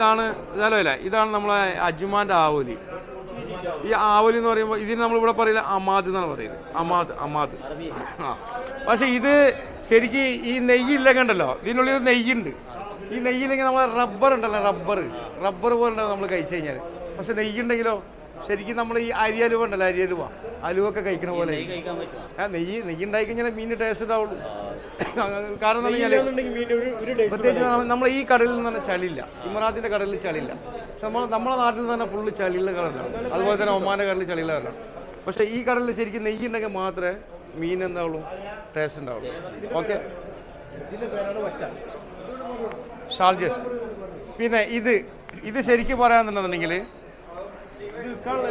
ഇതാണ് ഇതല്ല ഇതാണ് നമ്മളെ അജുമാന്റെ ആവോലി. ഈ ആവോലി എന്ന് പറയുമ്പോൾ ഇതിന് നമ്മളിവിടെ പറയില്ല അമാദ് എന്നാണ് പറയുന്നത്. അമാദ് അമാദ്. ആ. പക്ഷെ ഇത് ശരിക്ക് ഈ നെയ്യില്ല കണ്ടല്ലോ? ഇതിനുള്ളിൽ നെയ്യുണ്ട്. ഈ നെയ്യില്ലെങ്കിൽ നമ്മളെ റബ്ബർ ഉണ്ടല്ലോ റബ്ബർ. റബ്ബർ പോലെ ഉണ്ടാവും നമ്മൾ കഴിച്ചു കഴിഞ്ഞാൽ പക്ഷെ നെയ്യുണ്ടെങ്കിലോ ശരിക്കും നമ്മൾ ഈ അരിയലുവ ഉണ്ടല്ലോ അരിയലുവ അലുവൊക്കെ കഴിക്കണ പോലെ. നെയ്യ് നെയ്യ് ഉണ്ടായി കഴിഞ്ഞാൽ മീൻ ടേസ്റ്റ് ഉണ്ടാവുള്ളൂ. കാരണം പ്രത്യേകിച്ച് നമ്മൾ ഈ കടലിൽ നിന്ന് തന്നെ ചളിയില്ല. ഇമറാത്തിന്റെ കടലിൽ ചളിയില്ല. നമ്മൾ നമ്മുടെ നാട്ടിൽ നിന്ന് തന്നെ ഫുള്ള് ചളിയുള്ള കടലാണ്. അതുപോലെ തന്നെ ഒമാന്റെ കടലിൽ ചളിയുള്ള കടലാണ്. പക്ഷെ ഈ കടലിൽ ശരിക്കും നെയ്യ് ഉണ്ടെങ്കിൽ മാത്രമേ മീൻ എന്താവുള്ളൂ ടേസ്റ്റ് ഉണ്ടാവുള്ളൂ. ഓക്കെ ഷാർജസ് പിന്നെ ഇത് ഇത് ശരിക്കും പറയാന്നുണ്ടെന്നുണ്ടെങ്കിൽ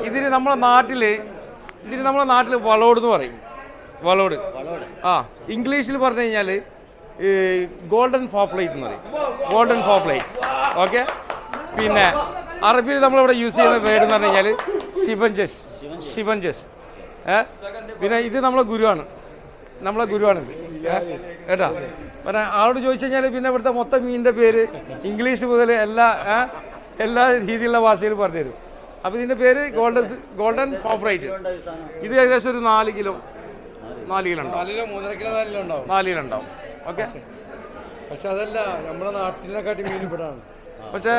ഇതിന് നമ്മുടെ നാട്ടിൽ ഇതിന് നമ്മുടെ നാട്ടിൽ വളോട് എന്ന് പറയും. വളോട്. ആ ഇംഗ്ലീഷിൽ പറഞ്ഞു കഴിഞ്ഞാൽ ഗോൾഡൻ ഫോഫ്ലൈറ്റ് എന്ന് പറയും. ഗോൾഡൻ ഫോഫ്ലൈറ്റ്. ഓക്കെ? പിന്നെ അറബിയിൽ നമ്മളിവിടെ യൂസ് ചെയ്യുന്ന പേര് എന്ന് പറഞ്ഞു കഴിഞ്ഞാൽ ശിവൻജസ് ശിവൻജസ് ഏ? പിന്നെ ഇത് നമ്മളെ ഗുരുവാണ്. നമ്മളെ ഗുരുവാണ് കേട്ടാ? പിന്നെ ആളോട് ചോദിച്ചു കഴിഞ്ഞാൽ പിന്നെ ഇവിടുത്തെ മൊത്തം മീനിന്റെ പേര് ഇംഗ്ലീഷ് മുതൽ എല്ലാ എല്ലാ രീതിയിലുള്ള ഭാഷയിൽ പറഞ്ഞു തരും. അപ്പോൾ ഇതിന്റെ പേര് ഗോൾഡൻ ഗോൾഡൻ ഫോഫ്ലൈറ്റ്. ഇത് ഏകദേശം ഒരു നാല് കിലോ നാല് കിലോ ഉണ്ടാവും നാലിലോ മൂന്നര കിലോ നാലിലോ ഉണ്ടാവും നാല് കിലോ ഉണ്ടാവും ഓക്കെ? പക്ഷെ അതല്ല നമ്മുടെ നാട്ടിനെക്കാട്ടി മീൻ ഇവിടാണ്. പക്ഷേ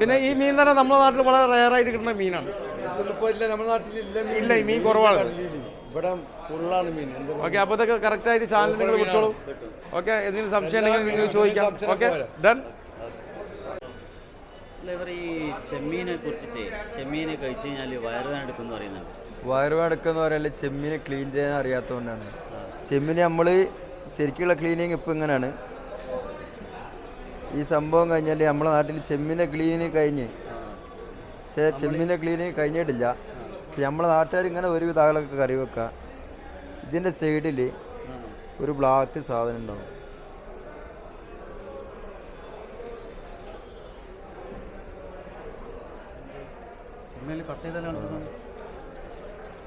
പിന്നെ ഈ മീൻ തന്നെ നമ്മുടെ നാട്ടിൽ വളരെ റയറായിട്ട് കിട്ടുന്ന മീനാണ്. ഇല്ല മീൻ. കുറവാണ്. ഇവിടെ ഫുള്ളാണ് മീൻ. ഓക്കെ അപ്പോൾ ഇതൊക്കെ കറക്റ്റായിട്ട് ചാനൽ നിങ്ങൾ വിട്ടോളൂ. ഓക്കെ എന്തെങ്കിലും സംശയം ഉണ്ടെങ്കിൽ നിങ്ങൾ ചോദിക്കാം. ഓക്കെ ഡൺ അല്ല, ഇവർ ഈ ചെമ്മീനെ കുറിച്ചിട്ട് ചെമ്മീനെ കഴിച്ചു കഴിഞ്ഞാൽ വയറുവേദന എടുക്കും എന്ന് പറയുന്നുണ്ട്. ചെമ്മീനെ ക്ലീൻ ചെയ്യാൻ അറിയാത്തതുകൊണ്ടാണ്. ചെമ്മീന് നമ്മൾ ശരിക്കുള്ള ക്ലീനിങ് ഇപ്പം ഇങ്ങനെയാണ്. ഈ സംഭവം കഴിഞ്ഞാൽ നമ്മളെ നാട്ടിൽ ചെമ്മീനെ ക്ലീനിങ് കഴിഞ്ഞ്. പക്ഷേ ചെമ്മീനെ ക്ലീനിങ് കഴിഞ്ഞിട്ടില്ല. നമ്മളെ നാട്ടുകാർ ഇങ്ങനെ ഒരുവിധ ആളൊക്കെ കറി വെക്കുക. ഇതിന്റെ സൈഡിൽ ഒരു ബ്ലാക്ക് സാധനം ഉണ്ടാവും.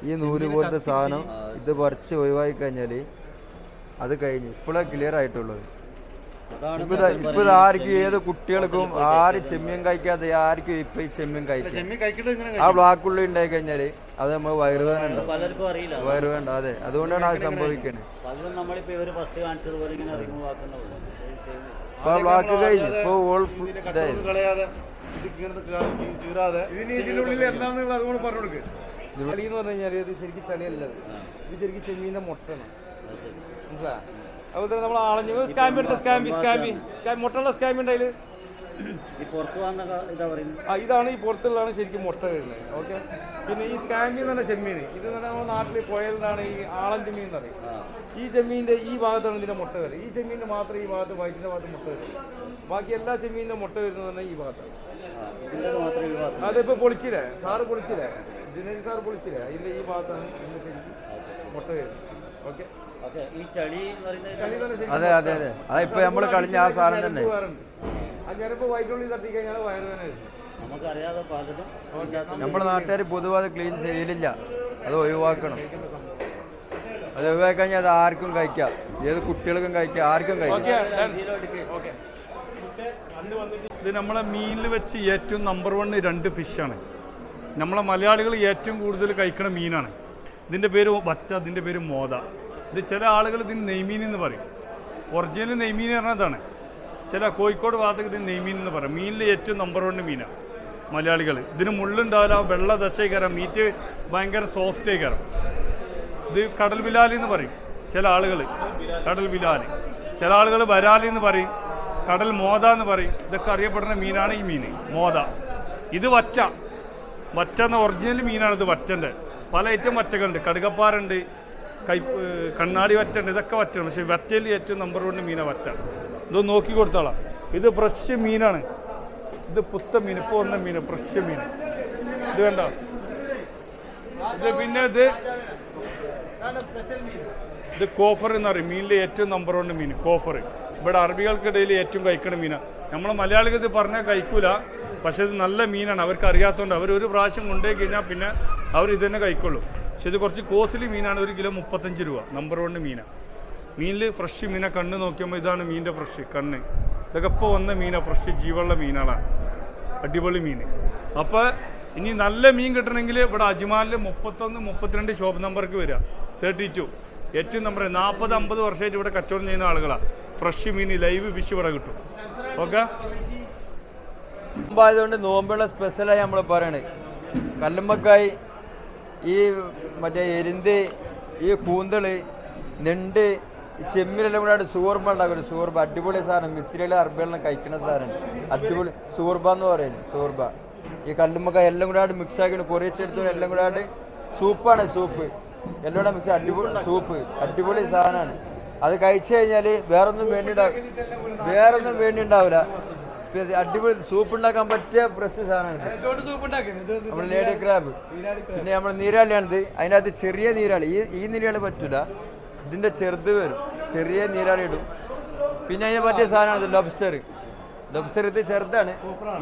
ഈ നൂൽ പോലത്തെ സാധനം ഇത് പറിച്ച് ഒഴിവാക്കി കഴിഞ്ഞാൽ അത് കഴിഞ്ഞു ഇപ്പോഴാണ് ക്ലിയർ ആയിട്ടുള്ളത്. ഇപ്പൊ ആർക്കും ഏത് കുട്ടികൾക്കും ആര് ചെമ്മീൻ കഴിക്കാതെ ആർക്കും ഇപ്പൊ ഈ ചെമ്മീൻ കഴിക്കാം ആ ബ്ലാക്ക് ഉള്ളി ഉണ്ടായി കഴിഞ്ഞാൽ അത് നമ്മൾ വയറുവേദന അറിയില്ല. വയറുവേണ്ട അതെ. അതുകൊണ്ടാണ് അത് സംഭവിക്കുന്നത് ഇപ്പൊ ബ്ലാക്ക് കഴിഞ്ഞു ഇപ്പൊ ഓൾ ഫുൾ ഇതായത്. കീറാതെ ഇതിനുള്ളിൽ എന്താണെന്നുള്ളത് അതുകൊണ്ട് പറഞ്ഞു കൊടുക്കുക ചളി എന്ന് പറഞ്ഞു കഴിഞ്ഞാൽ ഇത് ശരിക്കും ചളിയല്ല ഇത്. ഇത് ശരിക്കും ചെമ്മീന്റെ മുട്ടയാണ്. മനസ്സിലായോ? അതുപോലെ തന്നെ നമ്മൾ ആളഞ്ഞു സ്കാമ്പി എടുത്ത സ്കാമ്പി സ്കാമ്പി സ്കാമ്പി മുട്ടയുള്ള സ്കാമ്പി ഉണ്ട് അതിൽ ഈ പുറത്തു ഇതാ പറയുന്നത് ആ ഇതാണ് ഈ പുറത്തുള്ളതാണ് ശരിക്കും മുട്ട വരുന്നത്. ഓക്കെ? പിന്നെ ഈ സ്കാമ്പി എന്ന് പറഞ്ഞ ചെമ്മീൻ ഇത് പറഞ്ഞാൽ നമ്മുടെ നാട്ടിൽ പുഴയിലാണ് ഈ ആളൻ ചെമ്മീൻ എന്ന് പറയും. ഈ ചെമ്മീന്റെ ഈ ഭാഗത്താണ് ഇതിന്റെ മുട്ട വരുന്നത്. ഈ ചെമ്മീന്റെ മാത്രം ഈ ഭാഗത്ത് വയറ്റിന്റെ ഭാഗത്ത് മുട്ട വരും ബാക്കി എല്ലാ ചെമ്മീനും മുട്ട വരുന്നത് തന്നെ ഈ ഭാഗത്താണ്. അതിപ്പോ പൊളിച്ചില്ലേ? സാറ് പൊളിച്ചില്ലേ? ദിനേശ് സാറ് പൊളിച്ചില്ലേ? അതിന്റെ ഈ ഭാഗത്താണ് ഇതിന്റെ ശരിക്കും മുട്ട വരുന്നത്. ഓക്കെ. അതെ അതെ അതെ. അതെ ഇപ്പൊ നമ്മൾ കളിഞ്ഞ ആ സാധനം തന്നെ. ഞാനിപ്പോ വൈറ്റുള്ളി തട്ടി കഴിഞ്ഞാൽ വയറുവേദന വരുന്നു നമുക്കറിയാതെ പലതും നമ്മുടെ നാട്ടുകാർ പൊതുവെ അത് ക്ലീൻ ചെയ്യലില്ല. അത് ഒഴിവാക്കണം. അത് ഒഴിവാക്കി കഴിഞ്ഞാൽ അത് ആർക്കും കഴിക്കാം. ഏത് കുട്ടികൾക്കും കഴിക്കാം ആർക്കും കഴിക്കാം. ഇത് നമ്മളെ മീനിൽ വെച്ച് ഏറ്റവും നമ്പർ വൺ രണ്ട് ഫിഷാണ് നമ്മളെ മലയാളികൾ ഏറ്റവും കൂടുതൽ കഴിക്കുന്ന മീനാണ്. ഇതിന്റെ പേര് വറ്റ ഇതിന്റെ പേര് മോദ. ഇത് ചില ആളുകൾ ഇതിന് നെയ്മീൻ എന്ന് പറയും. ഒറിജിനൽ നെയ്മീൻ പറഞ്ഞതാണ്. ചില കോഴിക്കോട് ഭാഗത്തേക്ക് ഇതിന് നെയ്മീൻ എന്ന് പറയും. മീനിൽ ഏറ്റവും നമ്പർ വൺ മീനാണ് മലയാളികൾ. ഇതിന് മുള്ളുണ്ടാവില്ല വെള്ള ദശയ്ക്കരം മീറ്റ് ഭയങ്കര സോഫ്റ്റായി കയറാം ഇത് കടൽ ബിലാലി എന്ന് പറയും ചില ആളുകൾ. കടൽ ബിലാലി. ചില ആളുകൾ വരാലി എന്ന് പറയും. കടൽ മോത എന്ന് പറയും. ഇതൊക്കെ അറിയപ്പെടുന്ന മീനാണ് ഈ മീൻ. മോത ഇത് വറ്റ. വറ്റ എന്ന ഒറിജിനൽ മീനാണ് ഇത് വറ്റന്റെ. പല ഐറ്റം വറ്റകളുണ്ട്. കടുകപ്പാറുണ്ട് കൈ കണ്ണാടി വറ്റുണ്ട് ഇതൊക്കെ വറ്റാണ് പക്ഷേ വറ്റയിൽ ഏറ്റവും നമ്പർ വൺ മീന വറ്റ. ഇതൊന്ന് നോക്കി കൊടുത്തോളാം. ഇത് ഫ്രഷ് മീനാണ്. ഇത് പുത്ത മീൻ. ഇപ്പോൾ വന്ന മീൻ ഫ്രഷ് മീൻ. ഇത് വേണ്ട ഇത് പിന്നെ ഇത് ഇത് കോഫർ എന്ന് പറയും. മീനിലെ ഏറ്റവും നമ്പർ വൺ മീൻ. കോഫർ. ഇവിടെ അറബികൾക്കിടയിൽ ഏറ്റവും കഴിക്കുന്ന മീനാണ് നമ്മൾ മലയാളികൾ പറഞ്ഞാൽ കഴിക്കൂല പക്ഷെ ഇത് നല്ല മീനാണ്. അവർക്ക് അറിയാത്തതുകൊണ്ട് അവർ ഒരു പ്രാവശ്യം കൊണ്ടുപോയി കഴിഞ്ഞാൽ പിന്നെ അവർ ഇത് തന്നെ കഴിക്കുള്ളൂ. പക്ഷേ ഇത് കുറച്ച് കോസ്റ്റ്ലി മീനാണ് ഒരു കിലോ മുപ്പത്തഞ്ച് രൂപ നമ്പർ വൺ മീനാണ് മീനിൽ ഫ്രഷ് മീനെ കണ്ണ് നോക്കിയപ്പോൾ ഇതാണ് മീനിന്റെ ഫ്രഷ് കണ്ണ്. ഇതൊക്കെ ഇപ്പോൾ വന്ന മീനാണ് ഫ്രഷ് ജീവുള്ള മീനുകളാണ് അടിപൊളി മീൻ അപ്പോൾ ഇനി നല്ല മീൻ കിട്ടണമെങ്കിൽ ഇവിടെ അജ്മാലിൽ മുപ്പത്തൊന്ന് മുപ്പത്തിരണ്ട് ഷോപ്പ് നമ്പർക്ക് വരിക തേർട്ടി ടു ഏറ്റവും നമ്പർ നാൽപ്പത് അമ്പത് വർഷമായിട്ട് ഇവിടെ കച്ചവടം ചെയ്യുന്ന ആളുകളാണ് ഫ്രഷ് മീൻ ലൈവ് ഫിഷ് ഇവിടെ കിട്ടും. ഓക്കെ? നോമ്പായതുകൊണ്ട് നോമ്പുള്ള സ്പെഷ്യലായി നമ്മൾ പറയണത് കല്ലുമ്മക്കായി ഈ മറ്റേ എരിന്ത് ഈ കൂന്തൾ നെണ്ട് ഈ ചെമ്മീനെല്ലാം കൂടെ സൂർബ ഉണ്ടാക്കും സൂർബ അടിപൊളി സാധനം. മിസ്രിയിലെ അറബികളെല്ലാം കഴിക്കുന്ന സാധനമാണ് അടിപൊളി സൂർബ എന്ന് പറയുന്നത് സൂർബ ഈ കല്ലുമ്മക്കായ എല്ലാം കൂടെ മിക്സ് ആക്കി കുറേച്ചെടുത്ത് എല്ലാം കൂടെ സൂപ്പാണ് സൂപ്പ്. എല്ലാം കൂടെ മിക്സ് അടിപൊളി സൂപ്പ് അടിപൊളി സാധനമാണ് അത് കഴിച്ചു കഴിഞ്ഞാൽ വേറൊന്നും വേണ്ടി വേറൊന്നും വേണ്ടി ഉണ്ടാവില്ല അടിപൊളി സൂപ്പ് ഉണ്ടാക്കാൻ പറ്റിയ ഫ്രഷ് സാധനമാണ് നമ്മൾ ലേഡി ക്രാബ് പിന്നെ നമ്മൾ നീരാളിയാണിത്. അതിനകത്ത് ചെറിയ നീരാളി. ഈ ഈ നീരാളി പറ്റില്ല ഇതിന്റെ ചെറുത് വരും. ചെറിയ നീരാളി ഇടും. പിന്നെ അതിനെ പറ്റിയ സാധനമാണ് ലോബ്സ്റ്റർ ലബ്സ്റ്റർ ഇത് ചെറുതാണ്.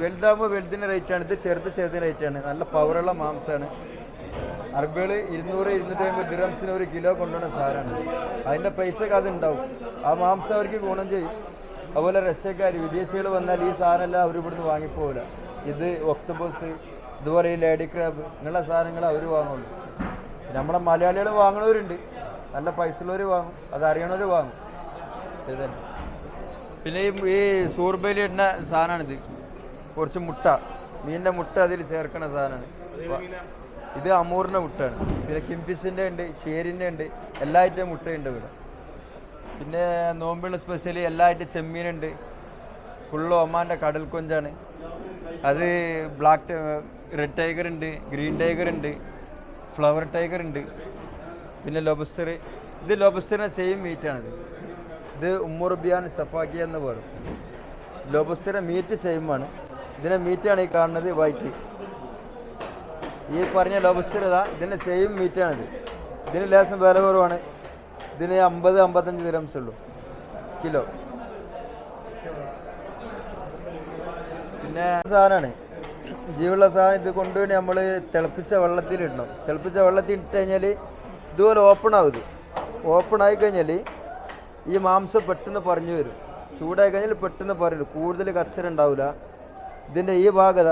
വലുതാകുമ്പോൾ വലുതിന്റെ റേറ്റ് ആണ്. ഇത് ചെറുത് ചെറുതിന്റെ റേറ്റ് ആണ്. നല്ല പവറുള്ള മാംസമാണ് അറബികൾ ഇരുന്നൂറ് ഇരുന്നൂറ്റി അമ്പത് ഒരു കിലോ കൊണ്ടുവന്ന സാധനമാണ്. അതിന്റെ അത് ഉണ്ടാവും ആ മാംസം അവർക്ക് ഗുണം ചെയ്യും. അതുപോലെ റഷ്യക്കാർ വിദേശികൾ വന്നാൽ ഈ സാധനമെല്ലാം അവർ ഇവിടുന്ന് വാങ്ങിപ്പോകില്ല ഇത് ഒക്ടോബസ് ഇതുപോലെ ഈ ലേഡി ക്രാബ് ഇങ്ങനെയുള്ള സാധനങ്ങൾ അവർ വാങ്ങുള്ളൂ. നമ്മളെ മലയാളികൾ വാങ്ങണവരുണ്ട്. നല്ല പൈസ ഉള്ളവർ വാങ്ങും. അത് അറിയണവർ വാങ്ങും. ഇത് തന്നെ പിന്നെ ഈ സൂർബയിൽ ഇടുന്ന സാധനമാണിത്. കുറച്ച് മുട്ട. മീനിന്റെ മുട്ട അതിൽ ചേർക്കുന്ന സാധനമാണ്. ഇത് അമൂറിന്റെ മുട്ടയാണ് പിന്നെ കിംഫിഷിന്റെ ഉണ്ട് ഷേരിന്റെ ഉണ്ട് എല്ലാ ഐറ്റം മുട്ടയുണ്ട് ഇവിടെ. പിന്നെ നോമ്പുള്ള സ്പെഷ്യലി എല്ലാ ഐറ്റം ചെമ്മീനുണ്ട് ഫുള്ള് ഒമാന്റെ കടൽ കൊഞ്ചാണ്. അത് ബ്ലാക്ക് റെഡ് ടൈഗർ ഉണ്ട് ഗ്രീൻ ടൈഗർ ഉണ്ട് ഫ്ലവർ ടൈഗർ ഉണ്ട് പിന്നെ ലോബസ്റ്റർ ഇത് ലോബസ്റ്ററിന്റെ സെയിം മീറ്റാണിത് ഇത് ഉമ്മുറുബിയാൻ സഫാക്കിയ എന്ന് പറയും. ലോബസ്റ്ററിന്റെ മീറ്റ് സെയിം ആണ്. ഇതിന്റെ മീറ്റാണ് ഈ കാണുന്നത് വൈറ്റ് ഈ പറഞ്ഞ ലോബസ്റ്റർ ഇതാ ഇതിന്റെ സെയിം മീറ്റാണിത് ഇതിന് ലേശം വില കുറവാണ്. ഇതിന് അമ്പത് അമ്പത്തഞ്ച് ഗ്രാംസ് ഉള്ളൂ കിലോ. പിന്നെ സാധനമാണ് ജീവുള്ള സാധനം ഇത് കൊണ്ടുപോയി നമ്മൾ തിളപ്പിച്ച വെള്ളത്തിൽ ഇടണം തിളപ്പിച്ച വെള്ളത്തിൽ ഇട്ട് കഴിഞ്ഞാൽ ഇതുപോലെ ഓപ്പൺ ആവും ഓപ്പൺ ആയി കഴിഞ്ഞാൽ ഈ മാംസം പെട്ടെന്ന് പറഞ്ഞു വരും. ചൂടായി കഴിഞ്ഞാൽ പെട്ടെന്ന് പറയും. കൂടുതൽ കച്ചറുണ്ടാവില്ല ഇതിന്റെ ഈ ഭാഗത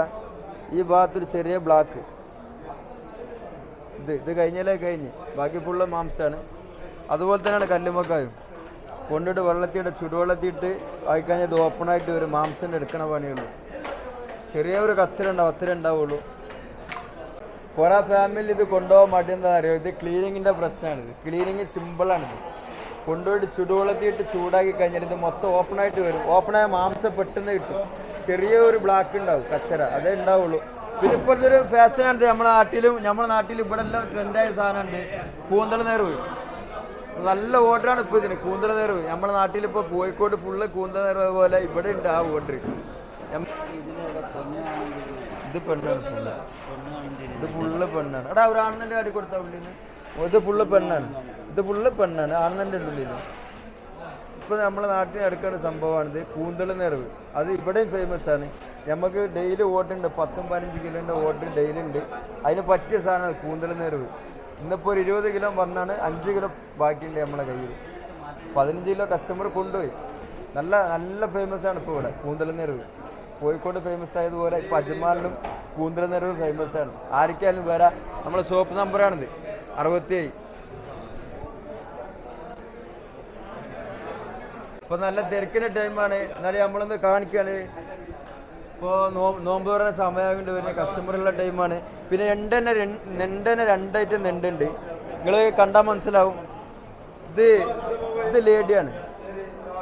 ഈ ഭാഗത്തൊരു ചെറിയ ബ്ലാക്ക് ഇത് ഇത് കഴിഞ്ഞാലേ കഴിഞ്ഞ്. ബാക്കി ഫുള്ള് മാംസമാണ് അതുപോലെ തന്നെയാണ് കല്ലുമക്കായും കൊണ്ടിട്ട് വെള്ളത്തിയിട്ട് ചുടുവെള്ളത്തിയിട്ട് ആയിക്കഴിഞ്ഞാൽ ഇത് ഓപ്പണായിട്ട് ഒരു മാംസം എടുക്കണ പണിയുള്ളൂ. ചെറിയ ഒരു കച്ചറ ഉണ്ടാവും അത്ര ഉണ്ടാവുള്ളൂ. കുറേ ഫാമിലി ഇത് കൊണ്ടുപോകാൻ മടി എന്താ അറിയോ? ഇത് ക്ലീനിങ്ങിന്റെ പ്രശ്നമാണിത് ക്ലീനിങ് സിമ്പിളാണിത് കൊണ്ടുപോയിട്ട് ചുടുവെള്ളത്തിയിട്ട് ചൂടാക്കി കഴിഞ്ഞാൽ ഇത് മൊത്തം ഓപ്പണായിട്ട് വരും. ഓപ്പണായ മാംസം പെട്ടെന്ന് കിട്ടും. ചെറിയ ഒരു ബ്ലാക്ക് ഉണ്ടാവും കച്ചറ. അതേ ഉണ്ടാവുള്ളൂ. പിന്നെ ഇപ്പോഴത്തെ ഒരു ഫാഷനുണ്ട് നമ്മുടെ നാട്ടിലും നമ്മുടെ നാട്ടിൽ ഇവിടെ എല്ലാം ട്രെൻഡായ സാധനമുണ്ട്. കൂന്തൽ നേർവ് നല്ല ഓർഡറാണ് ഇപ്പോൾ ഇതിന്. കൂന്തൽ നേർവ് നമ്മുടെ നാട്ടിൽ ഇപ്പോൾ കോഴിക്കോട് ഫുള്ള് കൂന്തൽ നേർവ് പോലെ ഇവിടെ ഉണ്ട് ആ ഓർഡർ ഇത് പെണ്ണാണ് ഫുള്ള് ഇത് ഫുള്ള് പെണ്ണാണ്. എടാ ഒരു ആണെന്നെ കാട്ടി കൊടുത്ത ഇത് ഫുള്ള് പെണ്ണാണ്. ഇത് ഫുള്ള് പെണ്ണാണ്. ആണെന്നെ ഉള്ളിൽ ഇപ്പോൾ നമ്മളെ നാട്ടിൽ നടക്കുന്ന സംഭവമാണിത്. കൂന്തൾ നേർവ് അത് ഇവിടെയും ഫേമസ് ആണ്. നമുക്ക് ഡെയിലി ഓട്ടുണ്ട് പത്തും പതിനഞ്ച് കിലോന്റെ ഓട്ട് ഡെയിലി ഉണ്ട് അതിന് പറ്റിയ സാധനമാണ് കൂന്തൽ നേരവ് ഇന്നിപ്പോൾ ഒരു ഇരുപത് കിലോ വന്നാണ് അഞ്ച് കിലോ ബാക്കിയുണ്ട് നമ്മളെ കയ്യിൽ പതിനഞ്ച് കിലോ കസ്റ്റമർ കൊണ്ടുപോയി. നല്ല നല്ല ഫേമസ് ആണ് ഇപ്പോൾ ഇവിടെ കൂന്തൽ നേരവ് കോഴിക്കോട് ഫേമസ് ആയതുപോലെ ഇപ്പോൾ അജ്മാലിനും കൂന്തൽ നേരവ് ഫേമസ് ആണ്. ആർക്കായാലും വേറെ നമ്മളെ ഷോപ്പ് നമ്പറാണിത് അറുപത്തി ഏഴ് ഇപ്പം നല്ല തിരക്കിന്റെ ടൈമാണ് എന്നാലും നമ്മളൊന്ന് കാണിക്കാണ്. ഇപ്പോൾ നോമ്പ് പറഞ്ഞ സമയമായിട്ട് വരുന്ന കസ്റ്റമറുള്ള ടൈമാണ് പിന്നെ രണ്ടെണ്ണ നെണ്ടെണ്ണ രണ്ടായിട്ട് നെണ്ടുണ്ട് നിങ്ങൾ കണ്ടാൽ മനസ്സിലാവും. ഇത് ഇത് ലേഡിയാണ്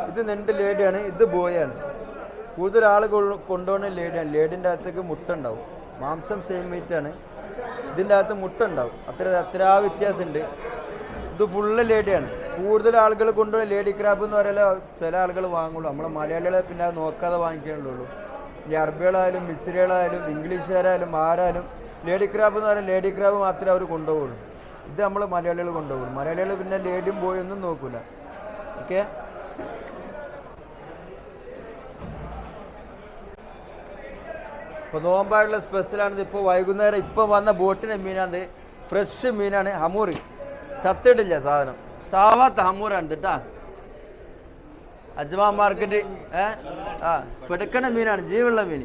ഇത് നെണ്ട് ലേഡിയാണ് ഇത് ബോയാണ് കൂടുതൽ ആൾ കൊണ്ടുപോകുന്ന ലേഡിയാണ് ലേഡിന്റെ അകത്തേക്ക് മുട്ട ഉണ്ടാവും. മാംസം സെയിം വെയിറ്റ് ആണ്. ഇതിന്റെ അകത്ത് മുട്ട ഉണ്ടാവും. അത്ര അത്ര ആ വ്യത്യാസമുണ്ട്. ഇത് ഫുള്ള് ലേഡിയാണ് കൂടുതൽ ആളുകൾ കൊണ്ടുപോയി ലേഡി ക്രാബ് എന്ന് പറയാൻ ചില ആളുകൾ വാങ്ങുള്ളൂ. നമ്മൾ മലയാളികളെ പിന്നെ നോക്കാതെ വാങ്ങിക്കാനുള്ളൂ ഈ അറബികളായാലും മിസ്രികളായാലും ഇംഗ്ലീഷുകാരായാലും ആരായാലും ലേഡി ക്രാബ് എന്ന് പറയുന്നത് ലേഡി ക്രാബ് മാത്രമേ അവർ കൊണ്ടുപോകുള്ളൂ. ഇത് നമ്മൾ മലയാളികൾ കൊണ്ടുപോകും മലയാളികൾ പിന്നെ ലേഡിയും ബോയ് ഒന്നും നോക്കൂല. ഓക്കെ? ഇപ്പോൾ നോമ്പാടുള്ള സ്പെഷ്യലാണിത്. ഇപ്പോൾ വൈകുന്നേരം ഇപ്പം വന്ന ബോട്ടിന്റെ മീനാണ് ഫ്രഷ് മീനാണ് ഹമൂർ. ചത്തിട്ടില്ല സാധനം. സാവാത്ത ഹമൂറാണ് കേട്ടാ അജ്മാ മാർക്കറ്റ് ആ പെടുക്കണ മീനാണ് ജീവുള്ള മീൻ.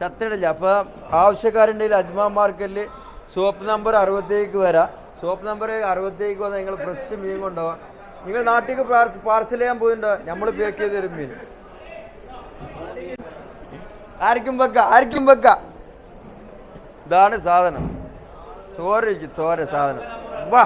ചത്തിടില്ല. അപ്പോൾ ആവശ്യക്കാരുണ്ടെങ്കിൽ അജ്മാ മാർക്കറ്റിൽ ഷോപ്പ് നമ്പർ അറുപത്തേക്ക് വരാം. ഷോപ്പ് നമ്പർ അറുപത്തേക്ക് വന്നാൽ നിങ്ങൾ ഫ്രഷ് മീൻ കൊണ്ടുപോകാം നിങ്ങൾ നാട്ടിലേക്ക് പാർസൽ ചെയ്യാൻ പോയിട്ടുണ്ടോ നമ്മൾ പേക്ക് ചെയ്ത് തരും മീൻ. ആർക്കും വെക്ക ആർക്കും വെക്ക. ഇതാണ് സാധനം. ചോര ചോര സാധനം. വാ.